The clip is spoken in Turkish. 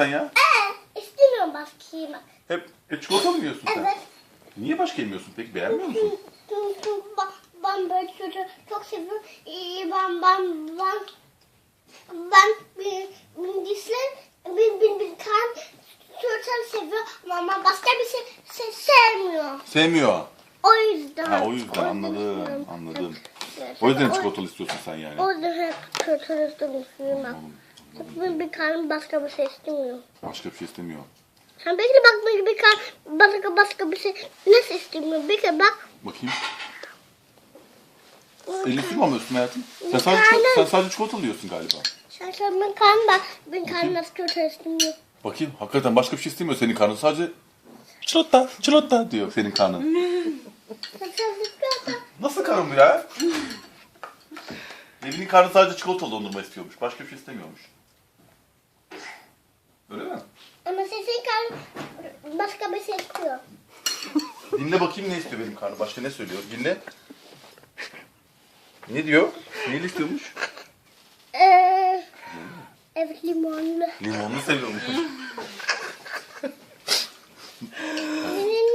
sen ya? Ee, istemiyorum başka yemek. Hep e, çikolata mı yiyorsun sen? Evet. Niye başka yemiyorsun peki? Beğenmiyor musun? Çünkü ben, ben böyle çocuğu çok seviyorum. Ee, ben ben ben ben bir bilgisayar bir bir bir kan çocukları seviyor ama başka bir şey, şey sevmiyor. Sevmiyor. O yüzden. Ha o yüzden anladım. Anladım. O yüzden çikolatalı istiyorsun sen yani. O yüzden çocukları istiyorum. Bir, bir kan başka bir şey istemiyor. Başka bir şey istemiyor. Sen belki bak bir, bir kan başka başka bir şey nasıl istemiyor? Bir kere bak. Bakayım. Elini sürmüyorsun hayatım. Sen sadece, Aynen. sen sadece çikolatalı yiyorsun galiba. Sen sen ben kan bak. Bir kan nasıl çocukları istemiyor. Bakayım hakikaten başka bir şey istemiyor senin karnın. Sadece çikolata, çikolata diyor senin karnın. Bu ya? Evinin karnı sadece çikolatalı dondurma istiyormuş. Başka bir şey istemiyormuş. Öyle mi? Ama sesin kan başka bir şey istiyor. Dinle bakayım ne istiyor benim karnım. Başka ne söylüyor? Dinle. Ne diyor? Neyi istiyormuş? Ee, evet limonlu. Limonlu seviyormuş.